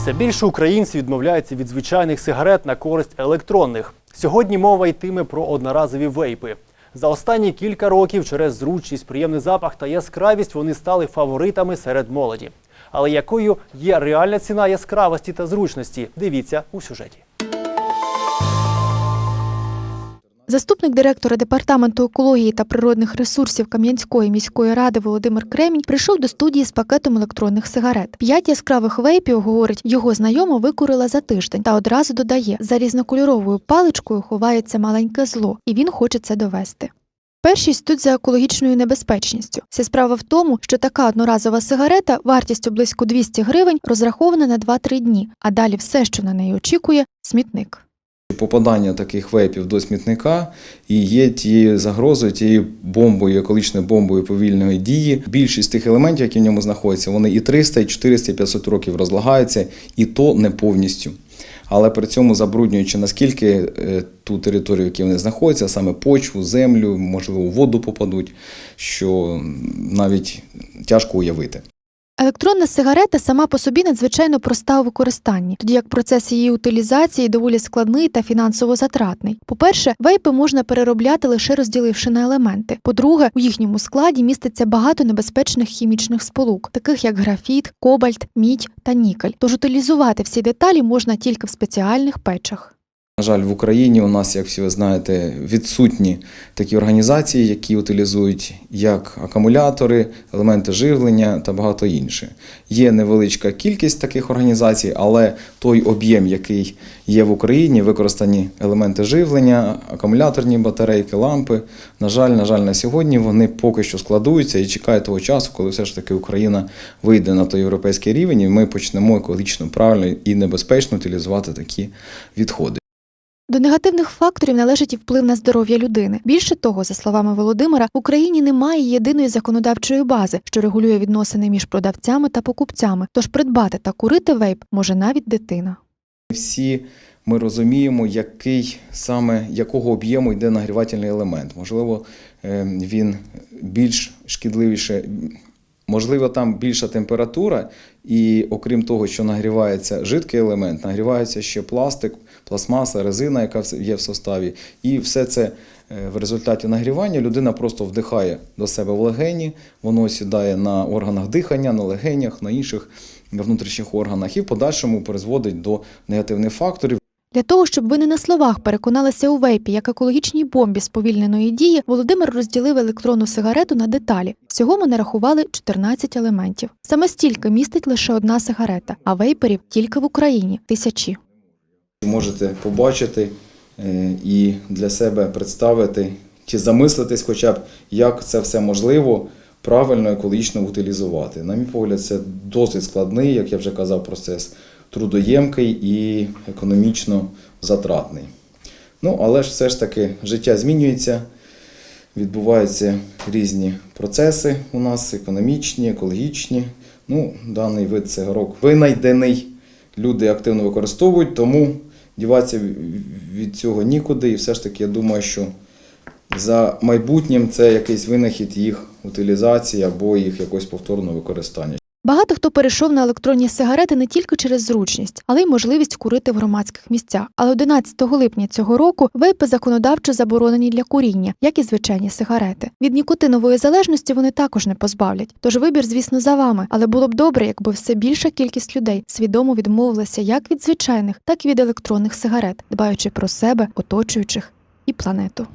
Все більше українців відмовляються від звичайних сигарет на користь електронних. Сьогодні мова йтиме про одноразові вейпи. За останні кілька років через зручність, приємний запах та яскравість вони стали фаворитами серед молоді. Але якою є реальна ціна яскравості та зручності? Дивіться у сюжеті. Заступник директора департаменту екології та природних ресурсів Кам'янської міської ради Володимир Кремінь прийшов до студії з пакетом електронних сигарет. П'ять яскравих вейпів, говорить, його знайома викурила за тиждень та одразу додає: за різнокольоровою паличкою ховається маленьке зло, і він хоче це довести. Першість тут за екологічною небезпечністю. Вся справа в тому, що така одноразова сигарета вартістю близько 200 гривень розрахована на 2-3 дні, а далі все, що на неї очікує, смітник. Попадання таких вейпів до смітника і є тією загрозою, тією бомбою, екологічною бомбою повільної дії. Більшість тих елементів, які в ньому знаходяться, вони і 300, і 400, і 500 років розлагаються, і то не повністю. Але при цьому забруднюючи наскільки е, ту територію, в якій вони знаходяться, саме почву, землю, можливо, воду попадуть, що навіть тяжко уявити. Електронна сигарета сама по собі надзвичайно проста у використанні, тоді як процес її утилізації доволі складний та фінансово затратний. По-перше, вейпи можна переробляти лише розділивши на елементи. По-друге, у їхньому складі міститься багато небезпечних хімічних сполук, таких як графіт, кобальт, мідь та нікель. Тож утилізувати всі деталі можна тільки в спеціальних печах. На жаль, в Україні у нас, як всі ви знаєте, відсутні такі організації, які утилізують як акумулятори, елементи живлення та багато інше. Є невеличка кількість таких організацій, але той об'єм, який є в Україні, використані елементи живлення, акумуляторні батарейки, лампи. На жаль, на жаль, на сьогодні вони поки що складуються і чекають того часу, коли все ж таки Україна вийде на той європейський рівень, і ми почнемо екологічно правильно і небезпечно утилізувати такі відходи. До негативних факторів належить і вплив на здоров'я людини. Більше того, за словами Володимира, в Україні немає єдиної законодавчої бази, що регулює відносини між продавцями та покупцями. Тож придбати та курити вейп може навіть дитина. Всі ми розуміємо, який саме якого об'єму йде нагрівательний елемент. Можливо, е, він більш шкідливіше, можливо, там більша температура, і окрім того, що нагрівається жидкий елемент, нагрівається ще пластик, пластмаса, резина, яка є в составі. І все це е, в результаті нагрівання людина просто вдихає до себе в легені, воно сідає на органах дихання, на легенях, на інших внутрішніх органах і в подальшому призводить до негативних факторів. Для того, щоб ви не на словах переконалися у вейпі як екологічній бомбі сповільненої дії, Володимир розділив електронну сигарету на деталі. Всього ми нарахували 14 елементів. Саме стільки містить лише одна сигарета, а вейперів тільки в Україні тисячі. Можете побачити е, і для себе представити чи замислитись, хоча б як це все можливо правильно екологічно утилізувати. На мій погляд, це досить складний, як я вже казав, процес трудоємкий і економічно затратний. Ну, але ж все ж таки життя змінюється, відбуваються різні процеси у нас економічні, екологічні. Ну, даний вид цигарок винайдений, люди активно використовують, тому діватися від цього нікуди. І все ж таки я думаю, що за майбутнім це якийсь винахід їх утилізації або їх якось повторного використання. Багато хто перейшов на електронні сигарети не тільки через зручність, але й можливість курити в громадських місцях. Але 11 липня цього року вейпи законодавчо заборонені для куріння, як і звичайні сигарети. Від нікотинової залежності вони також не позбавлять. Тож вибір, звісно, за вами, але було б добре, якби все більша кількість людей свідомо відмовилася як від звичайних, так і від електронних сигарет, дбаючи про себе, оточуючих і планету.